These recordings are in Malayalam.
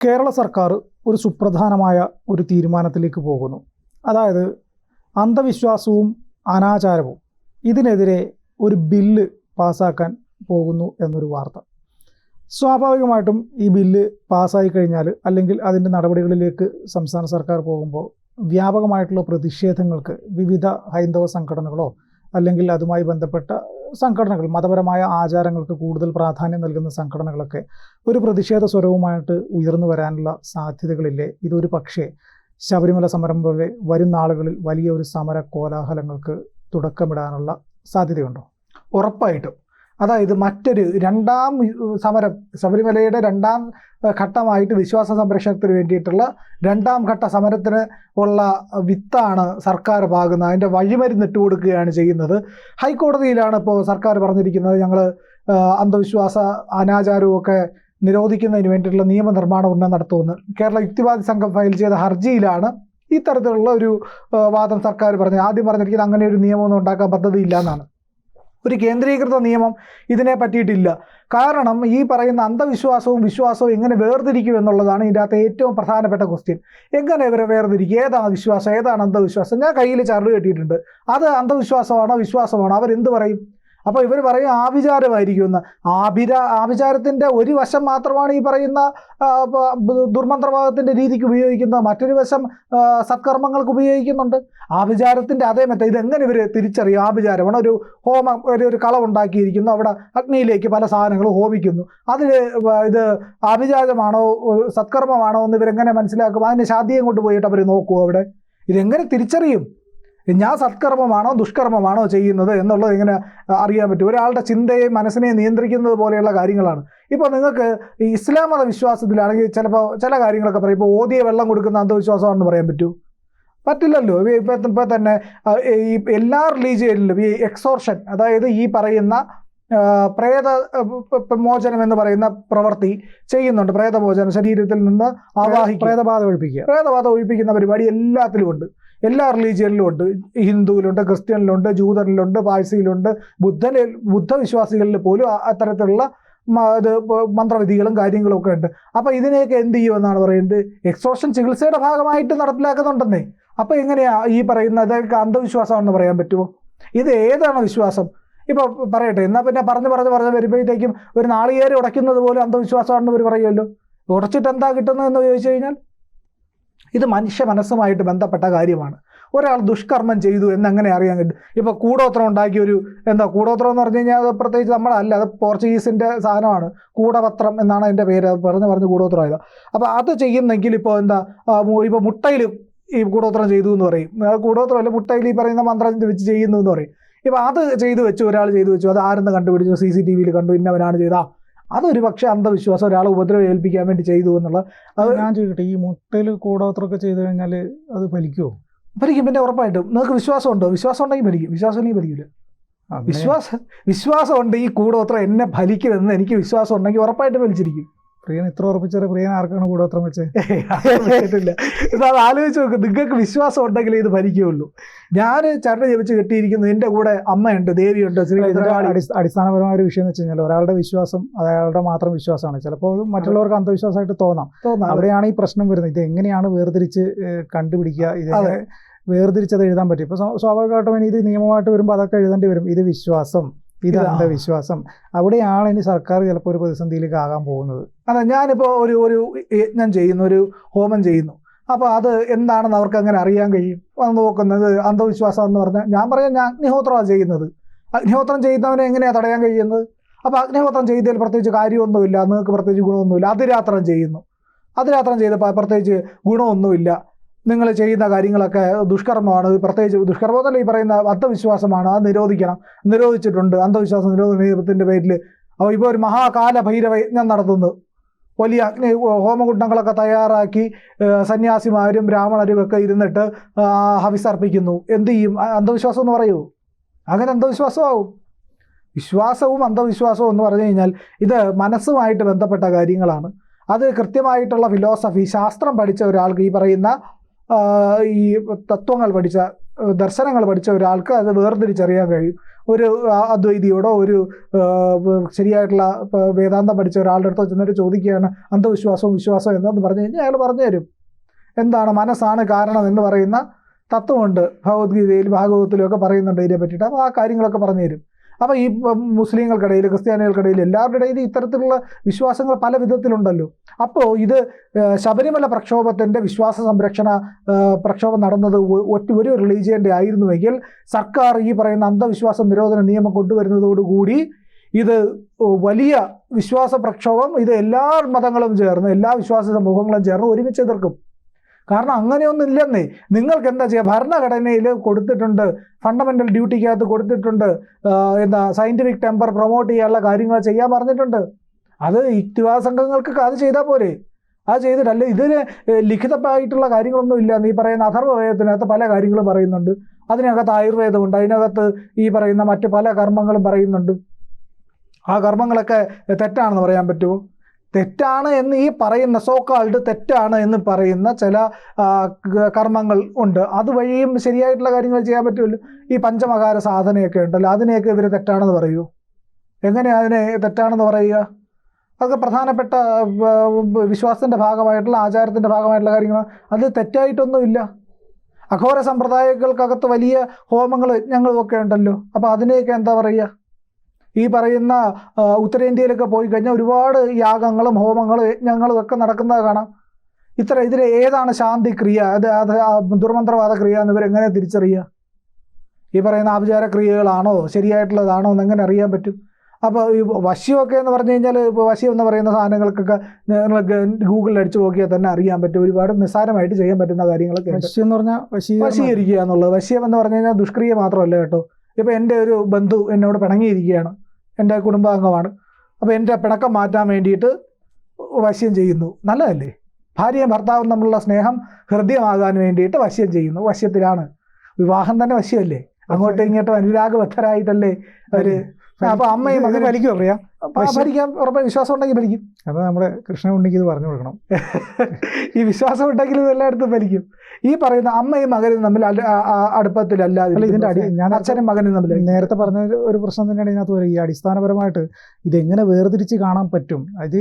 കേരള സർക്കാർ ഒരു സുപ്രധാനമായ ഒരു തീരുമാനത്തിലേക്ക് പോകുന്നു. അതായത് അന്ധവിശ്വാസവും അനാചാരവും ഇതിനെതിരെ ഒരു ബില്ല് പാസ്സാക്കാൻ പോകുന്നു എന്നൊരു വാർത്ത. സ്വാഭാവികമായിട്ടും ഈ ബില്ല് പാസ്സായി കഴിഞ്ഞാൽ അല്ലെങ്കിൽ അതിന്റെ നടപടികളിലേക്ക് സംസ്ഥാന സർക്കാർ പോകുമ്പോൾ വ്യാപകമായിട്ടുള്ള പ്രതിഷേധങ്ങൾക്ക് വിവിധ ഹൈന്ദവ സംഘടനകളോ അല്ലെങ്കിൽ അതുമായി ബന്ധപ്പെട്ട സംഘടനകൾ മതപരമായ ആചാരങ്ങൾക്ക് കൂടുതൽ പ്രാധാന്യം നൽകുന്ന സംഘടനകളൊക്കെ ഒരു പ്രതിഷേധ സ്വരവുമായിട്ട് ഉയർന്നു വരാനുള്ള സാധ്യതകളില്ലേ? ഇതൊരു പക്ഷേ ശബരിമല സമരം പോലെ വരും നാളുകളിൽ വലിയ ഒരു സമര കോലാഹലങ്ങൾക്ക് തുടക്കമിടാനുള്ള സാധ്യതയുണ്ടോ? ഉറപ്പായിട്ടും. അതായത് മറ്റൊരു രണ്ടാം സമരം ശബരിമലയുടെ രണ്ടാം ഘട്ടമായിട്ട് വിശ്വാസ സംരക്ഷണത്തിന് വേണ്ടിയിട്ടുള്ള രണ്ടാം ഘട്ട സമരത്തിന് ഉള്ള വിത്താണ് സർക്കാർ പാകുന്നത്. അതിന്റെ വഴിമരുന്ന് ഇട്ട് കൊടുക്കുകയാണ് ചെയ്യുന്നത്. ഹൈക്കോടതിയിലാണ് ഇപ്പോൾ സർക്കാർ പറഞ്ഞിരിക്കുന്നത് ഞങ്ങൾ അന്ധവിശ്വാസ അനാചാരവും ഒക്കെ നിരോധിക്കുന്നതിന് വേണ്ടിയിട്ടുള്ള നിയമനിർമ്മാണം ഉന്നം നടത്തുമെന്ന്. കേരള യുക്തിവാദി സംഘം ഫയൽ ചെയ്ത ഹർജിയിലാണ് ഇത്തരത്തിലുള്ള ഒരു വാദം സർക്കാർ പറഞ്ഞത്. ആദ്യം പറഞ്ഞിരിക്കുന്നത് അങ്ങനെ ഒരു നിയമമൊന്നും ഉണ്ടാക്കാൻ പദ്ധതിയില്ല എന്നാണ്. ഒരു കേന്ദ്രീകൃത നിയമം ഇതിനെ പറ്റിയിട്ടില്ല. കാരണം ഈ പറയുന്ന അന്ധവിശ്വാസവും വിശ്വാസവും എങ്ങനെ വേർതിരിക്കും എന്നുള്ളതാണ് ഇതിന്റെ അകത്ത് ഏറ്റവും പ്രധാനപ്പെട്ട ക്വസ്റ്റ്യൻ എങ്ങനെ ഇവരെ വേർതിരിക്കും? ഏതാണ് വിശ്വാസം? ഏതാണ് അന്ധവിശ്വാസം? ഞാൻ കയ്യിൽ ചരട് കെട്ടിയിട്ടുണ്ട്. അത് അന്ധവിശ്വാസമാണോ? വിശ്വാസമാണോ? അവരെന്ത് പറയും? അപ്പോൾ ഇവർ പറയും ആഭിചാരമായിരിക്കും എന്ന് ആഭിര ആഭിചാരത്തിന്റെ ഒരു വശം മാത്രമാണ് ഈ പറയുന്ന ദുർമന്ത്രവാദത്തിന്റെ രീതിക്ക് ഉപയോഗിക്കുന്നത്. മറ്റൊരു വശം സത്കർമ്മങ്ങൾക്ക് ഉപയോഗിക്കുന്നുണ്ട്. ആഭിചാരത്തിന്റെ അതേ മെത്ത ഇതെങ്ങനെ ഇവർ തിരിച്ചറിയും? ആഭിചാരമാണ് ഒരു ഹോമം ഒരു ഒരു കളവുണ്ടാക്കിയിരിക്കുന്നു അവിടെ അഗ്നിയിലേക്ക് പല സാധനങ്ങളും ഹോമിക്കുന്നു. അതിൽ ഇത് ആഭിചാരമാണോ സത്കർമ്മമാണോ എന്ന് ഇവരെങ്ങനെ മനസ്സിലാക്കും? അതിന് ശാന്തിയും കൊണ്ട് പോയിട്ട് അവർ നോക്കുമോ അവിടെ? ഇതെങ്ങനെ തിരിച്ചറിയും? ഞാൻ സത്കർമ്മമാണോ ദുഷ്കർമ്മമാണോ ചെയ്യുന്നത് എന്നുള്ളത് എങ്ങനെ അറിയാൻ പറ്റും. ഒരാളുടെ ചിന്തയെയും മനസ്സിനെയും നിയന്ത്രിക്കുന്നത് പോലെയുള്ള കാര്യങ്ങളാണ്. ഇപ്പോൾ നിങ്ങൾക്ക് ഈ ഇസ്ലാം മത വിശ്വാസത്തിലാണെങ്കിൽ ചിലപ്പോൾ ചില കാര്യങ്ങളൊക്കെ പറയും. ഇപ്പോൾ ഓതിയ വെള്ളം കൊടുക്കുന്ന അന്ധവിശ്വാസമാണെന്ന് പറയാൻ പറ്റൂ. പറ്റില്ലല്ലോ. ഇപ്പം ഇപ്പം തന്നെ ഈ എല്ലാ റിലീജിയനിലും ഈ എക്സോർഷൻ അതായത് ഈ പറയുന്ന പ്രേത മോചനം എന്ന് പറയുന്ന പ്രവൃത്തി ചെയ്യുന്നുണ്ട്. പ്രേതമോചനം ശരീരത്തിൽ നിന്ന് ആവാഹി പ്രേതബാധ ഒഴിപ്പിക്കുക. പ്രേതബാധ ഒഴിപ്പിക്കുന്ന പരിപാടി എല്ലാത്തിലും ഉണ്ട്. എല്ലാ റിലീജിയനിലും ഉണ്ട് ഹിന്ദുവിലുണ്ട് ക്രിസ്ത്യനിലുണ്ട് ജൂതനിലുണ്ട് പാഴ്സിയിലുണ്ട്. ബുദ്ധനിൽ ബുദ്ധവിശ്വാസികളിൽ പോലും അത്തരത്തിലുള്ള ഇത് മന്ത്രവിധികളും കാര്യങ്ങളും ഒക്കെ ഉണ്ട്. അപ്പോൾ ഇതിനെയൊക്കെ എന്ത് ചെയ്യുമെന്നാണ് പറയുന്നത്? എക്സോഷൻ ചികിത്സയുടെ ഭാഗമായിട്ട് നടപ്പിലാക്കുന്നുണ്ടെന്നേ. അപ്പോൾ എങ്ങനെയാ ഈ പറയുന്ന അതൊക്കെ അന്ധവിശ്വാസമാണെന്ന് പറയാൻ പറ്റുമോ? ഇത് ഏതാണ് വിശ്വാസം? ഇപ്പോൾ പറയട്ടെ എന്നാൽ പിന്നെ പറഞ്ഞ് പറഞ്ഞ് പറഞ്ഞ് വരുമ്പോഴത്തേക്കും ഒരു നാളികേരി ഉടയ്ക്കുന്നത് പോലും അന്ധവിശ്വാസമാണെന്ന് ഇവർ പറയുമല്ലോ. ഉടച്ചിട്ട് എന്താ കിട്ടുന്നതെന്ന് ചോദിച്ചു കഴിഞ്ഞാൽ ഇത് മനുഷ്യ മനസ്സുമായിട്ട് ബന്ധപ്പെട്ട കാര്യമാണ്. ഒരാൾ ദുഷ്കർമ്മം ചെയ്തു എന്നെങ്ങനെ അറിയാൻ കിട്ടും. ഇപ്പോൾ കൂടോത്രം ഉണ്ടാക്കിയ ഒരു എന്താ കൂടോത്രം എന്ന് പറഞ്ഞു കഴിഞ്ഞാൽ അത് പ്രത്യേകിച്ച് നമ്മളല്ല അത് പോർച്ചുഗീസിന്റെ സാധനമാണ്. കൂടപത്രം എന്നാണ് അതിന്റെ പേര്. പറഞ്ഞ് പറഞ്ഞ് കൂടോത്രമായത് അപ്പോൾ അത് ചെയ്യുന്നെങ്കിൽ ഇപ്പോൾ എന്താ ഇപ്പോൾ മുട്ടയിൽ ഈ കൂടോത്രം ചെയ്തു എന്ന് പറയും. കൂടോത്രമല്ല മുട്ടയിൽ ഈ പറയുന്ന മന്ത്രം വെച്ച് ചെയ്യുന്നു എന്ന് പറയും. ഇപ്പോൾ അത് ചെയ്തു വെച്ചു ഒരാൾ ചെയ്തു വെച്ചു. അത് ആരെന്ന് കണ്ടുപിടിച്ചു? സി സി ടി വിയിൽ കണ്ടു ഇന്നവനാണ് ചെയ്താ അതൊരു പക്ഷേ അന്ധവിശ്വാസം ഒരാളെ ഉപദ്രവം ഏൽപ്പിക്കാൻ വേണ്ടി ചെയ്തു എന്നുള്ള അത് ഞാൻ ചോദിക്കട്ടെ ഈ മുട്ടയിൽ കൂടോത്രമൊക്കെ ചെയ്തു കഴിഞ്ഞാൽ അത് ഫലിക്കുമോ ഫലിക്കും. പിന്നെ ഉറപ്പായിട്ടും നിങ്ങൾക്ക് വിശ്വാസം ഉണ്ടോ വിശ്വാസം ഉണ്ടെങ്കിൽ ഫലിക്കും. വിശ്വാസം ഇല്ലെങ്കിൽ ഫലിക്കില്ല. വിശ്വാസം വിശ്വാസം ഉണ്ട് ഈ കൂടോത്രം എന്നെ ഫലിക്കുമെന്ന് എനിക്ക് വിശ്വാസം ഉണ്ടെങ്കിൽ ഉറപ്പായിട്ടും ഫലിച്ചിരിക്കും. പ്രിയൻ ഇത്ര ഉറപ്പിച്ചാൽ പ്രിയൻ ആർക്കാണ് കൂടോത്രം അത്ര വെച്ചിട്ടില്ല. അത് ആലോചിച്ച് നോക്ക്. നിങ്ങൾക്ക് വിശ്വാസം ഉണ്ടെങ്കിൽ ഇത് ഭരിക്കുകയുള്ളൂ. ഞാൻ ചരട് ജപിച്ച് കെട്ടിയിരിക്കുന്നു. എന്റെ കൂടെ അമ്മയുണ്ട് ദേവിയുണ്ട് അടിസ്ഥാനപരമായ ഒരു വിഷയം എന്ന് വെച്ച് കഴിഞ്ഞാൽ ഒരാളുടെ വിശ്വാസം അയാളുടെ മാത്രം വിശ്വാസമാണ്. ചിലപ്പോൾ മറ്റുള്ളവർക്ക് അന്ധവിശ്വാസമായിട്ട് തോന്നാം. അവിടെയാണ് ഈ പ്രശ്നം വരുന്നത്. ഇത് എങ്ങനെയാണ് വേർതിരിച്ച് കണ്ടുപിടിക്കുക? ഇത് വേർതിരിച്ചത് എഴുതാൻ പറ്റും. ഇപ്പൊ സ്വാഭാവികമായിട്ടും ഇനി ഇത് നിയമമായിട്ട് വരുമ്പോൾ അതൊക്കെ എഴുതേണ്ടി വരും. ഇത് വിശ്വാസം. ഇത്. വിശ്വാസം. അവിടെയാണ് ഇനി സർക്കാർ ചിലപ്പോൾ ഒരു പ്രതിസന്ധിയിലേക്ക് ആകാൻ പോകുന്നത്. അതെ ഞാനിപ്പോൾ ഒരു ഒരു യജ്ഞം ചെയ്യുന്നു ഒരു ഹോമം ചെയ്യുന്നു. അപ്പോൾ അത് എന്താണെന്ന് അവർക്ക് അങ്ങനെ അറിയാൻ കഴിയും. നോക്കുന്നത് അന്ധവിശ്വാസം എന്ന് പറഞ്ഞാൽ ഞാൻ പറയാം ഞാൻ അഗ്നിഹോത്രമാണ് ചെയ്യുന്നത്. അഗ്നിഹോത്രം ചെയ്യുന്നവനെ എങ്ങനെയാണ് തടയാൻ കഴിയുന്നത്? അപ്പോൾ അഗ്നിഹോത്രം ചെയ്തതിൽ പ്രത്യേകിച്ച് കാര്യമൊന്നുമില്ല. നിങ്ങൾക്ക് പ്രത്യേകിച്ച് ഗുണമൊന്നുമില്ല. അതിരാത്രം ചെയ്യുന്നു. അതിരാത്രം ചെയ്തപ്പോൾ പ്രത്യേകിച്ച് ഗുണമൊന്നുമില്ല. നിങ്ങൾ ചെയ്യുന്ന കാര്യങ്ങളൊക്കെ ദുഷ്കർമ്മമാണ്. പ്രത്യേകിച്ച് ദുഷ്കർമ്മം ഈ പറയുന്ന അന്ധവിശ്വാസമാണ്. അത് നിരോധിക്കണം. നിരോധിച്ചിട്ടുണ്ട്. അന്ധവിശ്വാസം നിരോധന നിയമത്തിന്റെ പേരിൽ അപ്പോൾ ഇപ്പോൾ ഒരു മഹാകാല ഭൈരവ യജ്ഞം നടത്തുന്നു. വലിയ അഗ്നി ഹോമകുണ്ടങ്ങളൊക്കെ തയ്യാറാക്കി സന്യാസിമാരും ബ്രാഹ്മണരും ഒക്കെ ഇരുന്നിട്ട് ഹവിസർപ്പിക്കുന്നു എന്ത് ചെയ്യും? അന്ധവിശ്വാസം എന്ന് പറയൂ. അങ്ങനെ അന്ധവിശ്വാസമാവും. വിശ്വാസവും അന്ധവിശ്വാസവും എന്ന് പറഞ്ഞു കഴിഞ്ഞാൽ ഇത് മനസ്സുമായിട്ട് ബന്ധപ്പെട്ട കാര്യങ്ങളാണ്. അത് കൃത്യമായിട്ടുള്ള ഫിലോസഫി ശാസ്ത്രം പഠിച്ച ഒരാൾക്ക് ഈ പറയുന്ന ഈ തത്വങ്ങൾ പഠിച്ച ദർശനങ്ങൾ പഠിച്ച ഒരാൾക്ക് അത് വേർതിരിച്ചറിയാൻ കഴിയും. ഒരു അദ്വൈതിയോടോ ഒരു ശരിയായിട്ടുള്ള വേദാന്തം പഠിച്ച ഒരാളുടെ അടുത്തോ ചെന്നിട്ട് ചോദിക്കുകയാണ് അന്ധവിശ്വാസവും വിശ്വാസവും എന്നു പറഞ്ഞു കഴിഞ്ഞാൽ അയാൾ പറഞ്ഞു തരും. എന്താണ് മനസ്സാണ് കാരണം എന്ന് പറയുന്ന തത്വമുണ്ട്. ഭഗവത്ഗീതയിൽ ഭാഗവതത്തിലും ഒക്കെ പറയുന്നുണ്ട് ഇതിനെ പറ്റിയിട്ട്. അപ്പോൾ ആ കാര്യങ്ങളൊക്കെ പറഞ്ഞു തരും. അപ്പോൾ ഈ മുസ്ലിങ്ങൾക്കിടയിൽ ക്രിസ്ത്യാനികൾക്കിടയിൽ എല്ലാവരുടെ ഇടയിൽ ഇത്തരത്തിലുള്ള വിശ്വാസങ്ങൾ പല വിധത്തിലുണ്ടല്ലോ. അപ്പോൾ ഇത് ശബരിമല പ്രക്ഷോഭത്തിന്റെ വിശ്വാസ സംരക്ഷണ പ്രക്ഷോഭം നടന്നത് ഒറ്റ ഒരു റിലീജിയന്റെ ആയിരുന്നുവെങ്കിൽ സർക്കാർ ഈ പറയുന്ന അന്ധവിശ്വാസ നിരോധന നിയമം കൊണ്ടുവരുന്നതോടുകൂടി ഇത് വലിയ വിശ്വാസ പ്രക്ഷോഭം ഇത് എല്ലാ മതങ്ങളും ചേർന്ന് എല്ലാ വിശ്വാസ സമൂഹങ്ങളും ചേർന്ന് ഒരുമിച്ച് എതിർക്കും. കാരണം അങ്ങനെയൊന്നും ഇല്ലെന്നേ. നിങ്ങൾക്ക് എന്താ ചെയ്യുക ഭരണഘടനയിൽ കൊടുത്തിട്ടുണ്ട് ഫണ്ടമെന്റൽ ഡ്യൂട്ടിക്കകത്ത് കൊടുത്തിട്ടുണ്ട് എന്താ സയന്റിഫിക് ടെമ്പർ പ്രൊമോട്ട് ചെയ്യാനുള്ള കാര്യങ്ങൾ ചെയ്യാൻ പറഞ്ഞിട്ടുണ്ട്. അത് യുക്തിവാദ സംഘങ്ങൾക്ക് അത് ചെയ്താൽ പോരെ. അത് ചെയ്തിട്ടല്ല ഇതിന് ലിഖിതമായിട്ടുള്ള കാര്യങ്ങളൊന്നും ഇല്ല. നീ പറയുന്ന അഥർവവേദത്തിനകത്ത് പല കാര്യങ്ങളും പറയുന്നുണ്ട്. അതിനകത്ത് ആയുർവേദമുണ്ട്. അതിനകത്ത് ഈ പറയുന്ന മറ്റ് പല കർമ്മങ്ങളും പറയുന്നുണ്ട്. ആ കർമ്മങ്ങളൊക്കെ തെറ്റാണെന്ന് പറയാൻ പറ്റുമോ? തെറ്റാണ് എന്ന് ഈ പറയുന്ന സോക്കാൾഡ് തെറ്റാണ് എന്ന് പറയുന്ന ചില കർമ്മങ്ങൾ ഉണ്ട്. അതുവഴിയും ശരിയായിട്ടുള്ള കാര്യങ്ങൾ ചെയ്യാൻ പറ്റുമല്ലോ? ഈ പഞ്ചമകാര സാധനയൊക്കെ ഉണ്ടല്ലോ. അതിനെയൊക്കെ ഇവർ തെറ്റാണെന്ന് പറയുമോ എങ്ങനെയാണ് അതിനെ തെറ്റാണെന്ന് പറയുക? അതൊക്കെ പ്രധാനപ്പെട്ട വിശ്വാസത്തിന്റെ ഭാഗമായിട്ടുള്ള ആചാരത്തിന്റെ ഭാഗമായിട്ടുള്ള കാര്യങ്ങളാണ് അത് തെറ്റായിട്ടൊന്നുമില്ല അഘോര സമ്പ്രദായങ്ങൾക്കകത്ത് വലിയ ഹോമങ്ങൾ യജ്ഞങ്ങളും ഒക്കെ ഉണ്ടല്ലോ. അപ്പോൾ അതിനെയൊക്കെ എന്താ പറയുക? ഈ പറയുന്ന ഉത്തരേന്ത്യയിലൊക്കെ പോയി കഴിഞ്ഞാൽ ഒരുപാട് യാഗങ്ങളും ഹോമങ്ങളും യജ്ഞങ്ങളും ഒക്കെ നടക്കുന്നത് കാണാം. ഇത്ര ഇതിൽ ഏതാണ് ശാന്തി ക്രിയ അത് അത് ദുർമന്ത്രവാദ ക്രിയ എന്നിവരെങ്ങനെ തിരിച്ചറിയുക? ഈ പറയുന്ന ആഭിചാര ക്രിയകളാണോ ശരിയായിട്ടുള്ളതാണോ എന്ന് എങ്ങനെ അറിയാൻ പറ്റും. അപ്പോൾ ഈ വശ്യമൊക്കെ എന്ന് പറഞ്ഞു കഴിഞ്ഞാൽ ഇപ്പോൾ വശ്യം എന്ന് പറയുന്ന സാധനങ്ങൾക്കൊക്കെ നിങ്ങൾക്ക് ഗൂഗിളിൽ അടിച്ചു നോക്കിയാൽ തന്നെ അറിയാൻ പറ്റും. ഒരുപാട് നിസ്സാരമായിട്ട് ചെയ്യാൻ പറ്റുന്ന കാര്യങ്ങളൊക്കെ വശ്യം എന്ന് പറഞ്ഞാൽ വശീകരിക്കുക എന്നുള്ളത്. വശ്യം എന്ന് പറഞ്ഞു കഴിഞ്ഞാൽ ദുഷ്ക്രിയ മാത്രമല്ല കേട്ടോ. ഇപ്പം എന്റെ ഒരു ബന്ധു എന്നോട് പിണങ്ങിയിരിക്കുകയാണ്. എന്റെ കുടുംബാംഗമാണ്. അപ്പോൾ എന്റെ പിണക്കം മാറ്റാൻ വേണ്ടിയിട്ട് വശ്യം ചെയ്യുന്നു. നല്ലതല്ലേ? ഭാര്യയും ഭർത്താവും തമ്മിലുള്ള സ്നേഹം ഹൃദ്യമാകാൻ വേണ്ടിയിട്ട് വശ്യം ചെയ്യുന്നു. വശ്യത്തിലാണ്. വിവാഹം തന്നെ വശ്യമല്ലേ? അങ്ങോട്ടും ഇങ്ങോട്ടും അനുരാഗബദ്ധരായിട്ടല്ലേ അവർ അപ്പോൾ അമ്മയും മകൻ മകനും വലിക്കും അറിയാം ആ, ഭരിക്കാം ഉറപ്പായും വിശ്വാസം ഉണ്ടെങ്കിൽ ഭരിക്കും അത് നമ്മുടെ കൃഷ്ണൻ ഉണ്ടെങ്കിൽ ഇത് പറഞ്ഞു കൊടുക്കണം. ഈ വിശ്വാസം ഉണ്ടെങ്കിൽ ഇത് എല്ലായിടത്തും ഭരിക്കും ഈ പറയുന്ന അമ്മയും മകനും തമ്മിൽ അടുപ്പത്തിലല്ലാതെ ഇതിന്റെ അടി ഞാൻ അച്ഛനും മകനും തമ്മിൽ നേരത്തെ പറഞ്ഞ ഒരു പ്രശ്നം തന്നെയാണ് ഇതിനകത്ത് വരിക. ഈ അടിസ്ഥാനപരമായിട്ട് ഇതെങ്ങനെ വേർതിരിച്ച് കാണാൻ പറ്റും? അത്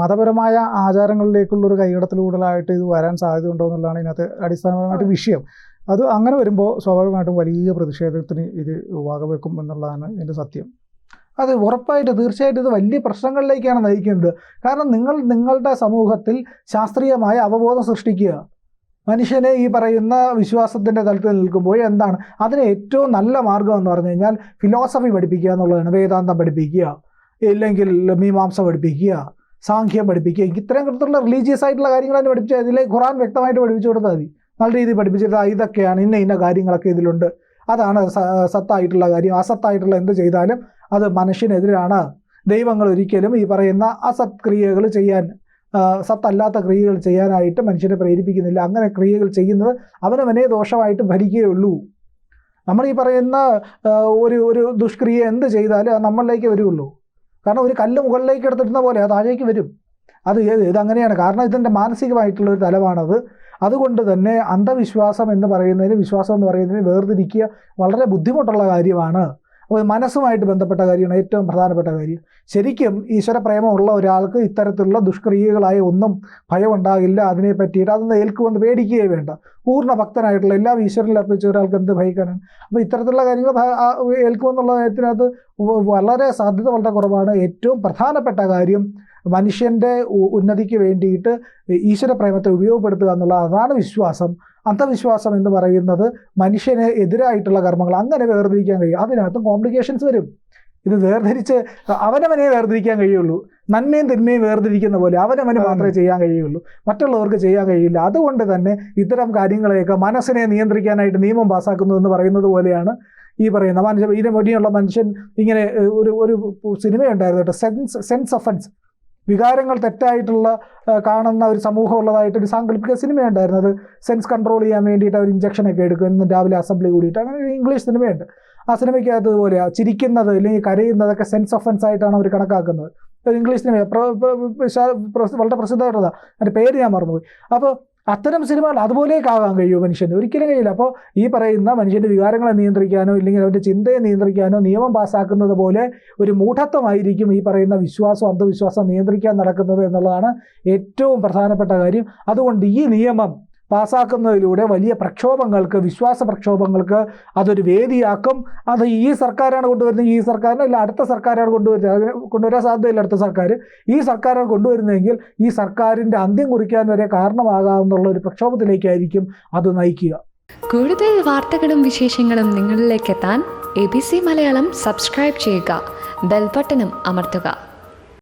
മതപരമായ ആചാരങ്ങളിലേക്കുള്ള ഒരു കൈകടത്തിലൂടലായിട്ട് ഇത് വരാൻ സാധ്യത ഉണ്ടോ എന്നുള്ളതാണ് ഇതിനകത്ത് അടിസ്ഥാനപരമായിട്ട് വിഷയം. അത് അങ്ങനെ വരുമ്പോൾ സ്വാഭാവികമായിട്ടും വലിയ പ്രതിഷേധത്തിന് ഇത് വകവെക്കും എന്നുള്ളതാണ് എന്റെ സത്യം. അത് ഉറപ്പായിട്ട് തീർച്ചയായിട്ടും ഇത് വലിയ പ്രശ്നങ്ങളിലേക്കാണ് നയിക്കുന്നത്. കാരണം നിങ്ങൾ നിങ്ങളുടെ സമൂഹത്തിൽ ശാസ്ത്രീയമായ അവബോധം സൃഷ്ടിക്കുക. മനുഷ്യനെ ഈ പറയുന്ന വിശ്വാസത്തിന്റെ തലത്തിൽ നിൽക്കുമ്പോൾ എന്താണ്? അതിന് ഏറ്റവും നല്ല മാർഗം എന്ന് പറഞ്ഞു കഴിഞ്ഞാൽ ഫിലോസഫി പഠിപ്പിക്കുക എന്നുള്ളതാണ്. വേദാന്തം പഠിപ്പിക്കുക ഇല്ലെങ്കിൽ മീമാംസ പഠിപ്പിക്കുക സാഖ്യം പഠിപ്പിക്കുക. ഇത്തരം തരത്തിലുള്ള റിലീജിയസ് ആയിട്ടുള്ള കാര്യങ്ങൾ തന്നെ പഠിപ്പിച്ചാൽ ഇതിലെ ഖുറാൻ വ്യക്തമായിട്ട് പഠിപ്പിച്ചു കൊടുത്താൽ മതി. നല്ല രീതിയിൽ പഠിപ്പിച്ചിട്ട് ഇതൊക്കെയാണ് ഇന്ന ഇന്ന കാര്യങ്ങളൊക്കെ ഇതിലുണ്ട്. അതാണ് സത്തായിട്ടുള്ള കാര്യം. അസത്തായിട്ടുള്ള എന്ത് ചെയ്താലും അത് മനുഷ്യനെതിരാണ്. ദൈവങ്ങൾ ഒരിക്കലും ഈ പറയുന്ന അസത്ക്രിയകൾ ചെയ്യാൻ സത്തല്ലാത്ത ക്രിയകൾ ചെയ്യാനായിട്ട് മനുഷ്യനെ പ്രേരിപ്പിക്കുന്നില്ല. അങ്ങനെ ക്രിയകൾ ചെയ്യുന്നത് അവനവനെ ദോഷമായിട്ട് ഭരിക്കുകയുള്ളൂ. നമ്മൾ ഈ പറയുന്ന ഒരു ഒരു ദുഷ്ക്രിയ എന്ത് ചെയ്താലും അത് നമ്മളിലേക്ക് വരുള്ളൂ. കാരണം ഒരു കല്ല് മുകളിലേക്ക് എടുത്തിടുന്ന പോലെ അത് താഴേക്ക് വരും. അത് ഇതങ്ങനെയാണ് കാരണം ഇതിന്റെ മാനസികമായിട്ടുള്ള ഒരു തലമാണത്. അതുകൊണ്ട് തന്നെ അന്ധവിശ്വാസം എന്ന് പറയുന്നതിന് വിശ്വാസം എന്ന് പറയുന്നതിന് വേർതിരിക്കുക വളരെ ബുദ്ധിമുട്ടുള്ള കാര്യമാണ്. അപ്പോൾ മനസ്സുമായിട്ട് ബന്ധപ്പെട്ട കാര്യമാണ് ഏറ്റവും പ്രധാനപ്പെട്ട കാര്യം. ശരിക്കും ഈശ്വര പ്രേമമുള്ള ഒരാൾക്ക് ഇത്തരത്തിലുള്ള ദുഷ്ക്രിയകളായ ഒന്നും ഭയമുണ്ടാകില്ല. അതിനെ പറ്റിയിട്ട് അതൊന്ന് ഏൽക്കുമെന്ന് പേടിക്കുകയേ വേണ്ട. പൂർണ ഭക്തനായിട്ടുള്ള എല്ലാം ഈശ്വരനിൽ അർപ്പിച്ച ഒരാൾക്ക് എന്ത് ഭയക്കാനാണ്? അപ്പോൾ ഇത്തരത്തിലുള്ള കാര്യങ്ങൾ ഏൽക്കുമെന്നുള്ള കാര്യത്തിനകത്ത് വളരെ സാധ്യത വളരെ കുറവാണ്. ഏറ്റവും പ്രധാനപ്പെട്ട കാര്യം മനുഷ്യന്റെ ഉന്നതിക്ക് വേണ്ടിയിട്ട് ഈശ്വര പ്രേമത്തെ ഉപയോഗപ്പെടുത്തുക എന്നുള്ള അതാണ് വിശ്വാസം. അന്ധവിശ്വാസം എന്ന് പറയുന്നത് മനുഷ്യന് എതിരായിട്ടുള്ള കർമ്മങ്ങൾ അങ്ങനെ വേർതിരിക്കാൻ കഴിയും. അതിനകത്തും കോംപ്ലിക്കേഷൻസ് വരും. ഇത് വേർതിരിച്ച് അവനവനെ വേർതിരിക്കാൻ കഴിയുള്ളൂ. നന്മയും തിന്മയും വേർതിരിക്കുന്ന പോലെ അവനവന് മാത്രമേ ചെയ്യാൻ കഴിയുള്ളൂ. മറ്റുള്ളവർക്ക് ചെയ്യാൻ കഴിയില്ല. അതുകൊണ്ട് തന്നെ ഇത്തരം കാര്യങ്ങളെയൊക്കെ മനസ്സിനെ നിയന്ത്രിക്കാനായിട്ട് നിയമം പാസ്സാക്കുന്നു എന്ന് പറയുന്നത് പോലെയാണ് ഈ പറയുന്ന മനുഷ്യൻ ഇതിനെ വേണ്ടിയുള്ള മനുഷ്യൻ ഇങ്ങനെ ഒരു ഒരു സിനിമയുണ്ടായിരുന്നു കേട്ടോ. സെൻസ് സെൻസ് ഒഫൻസ് വികാരങ്ങൾ തെറ്റായിട്ടുള്ള കാണുന്ന ഒരു സമൂഹം ഉള്ളതായിട്ട് ഒരു സാങ്കല്പിക സിനിമയുണ്ടായിരുന്നു അത് സെൻസ് കൺട്രോൾ ചെയ്യാൻ വേണ്ടിയിട്ട് അവർ ഇഞ്ചക്ഷനൊക്കെ എടുക്കും. എന്നും രാവിലെ അസംബ്ലി കൂടിയിട്ട് അങ്ങനെ ഒരു ഇംഗ്ലീഷ് സിനിമയുണ്ട്. ആ സിനിമയ്ക്കകത്ത് ഇതുപോലെയാണ് ചിരിക്കുന്നത് അല്ലെങ്കിൽ കരയുന്നതൊക്കെ സെൻസ് ഒഫൻസ് ആയിട്ടാണ് അവർ കണക്കാക്കുന്നത്. ഇംഗ്ലീഷ് സിനിമ വളരെ പ്രസിദ്ധമായിട്ടുള്ളതാണ് അതിന്റെ പേര് ഞാൻ മറന്നുപോയി. അപ്പോൾ അത്തരം സിനിമകൾ അതുപോലേക്കാകാൻ കഴിയുമോ മനുഷ്യന്. ഒരിക്കലും കഴിയില്ല. അപ്പോൾ ഈ പറയുന്ന മനുഷ്യന്റെ വികാരങ്ങളെ നിയന്ത്രിക്കാനോ ഇല്ലെങ്കിൽ അവന്റെ ചിന്തയെ നിയന്ത്രിക്കാനോ നിയമം പാസ്സാക്കുന്നത് പോലെ ഒരു മൂഢത്വമായിരിക്കും ഈ പറയുന്ന വിശ്വാസം അന്ധവിശ്വാസം നിയന്ത്രിക്കാൻ നടക്കുന്നത് എന്നുള്ളതാണ് ഏറ്റവും പ്രധാനപ്പെട്ട കാര്യം. അതുകൊണ്ട് ഈ നിയമം പാസ്സാക്കുന്നതിലൂടെ വലിയ പ്രക്ഷോഭങ്ങൾക്ക് വിശ്വാസ പ്രക്ഷോഭങ്ങൾക്ക് അതൊരു വേദിയാക്കും. അത് ഈ സർക്കാരാണ് കൊണ്ടുവരുന്നത് ഈ സർക്കാരിന് അല്ല അടുത്ത സർക്കാരാണ് കൊണ്ടുവരുന്നത്. അതിന് കൊണ്ടുവരാൻ സാധ്യതയില്ല അടുത്ത സർക്കാർ ഈ സർക്കാരാണ് കൊണ്ടുവരുന്നതെങ്കിൽ ഈ സർക്കാരിന്റെ അന്ത്യം കുറിക്കാൻ വരെ കാരണമാകാമെന്നുള്ള ഒരു പ്രക്ഷോഭത്തിലേക്കായിരിക്കും അത് നയിക്കുക. കൂടുതൽ വാർത്തകളും വിശേഷങ്ങളും നിങ്ങളിലേക്ക് എത്താൻ A B C Malayalam subscribe ചെയ്യുക. ബെൽബട്ടനും അമർത്തുക.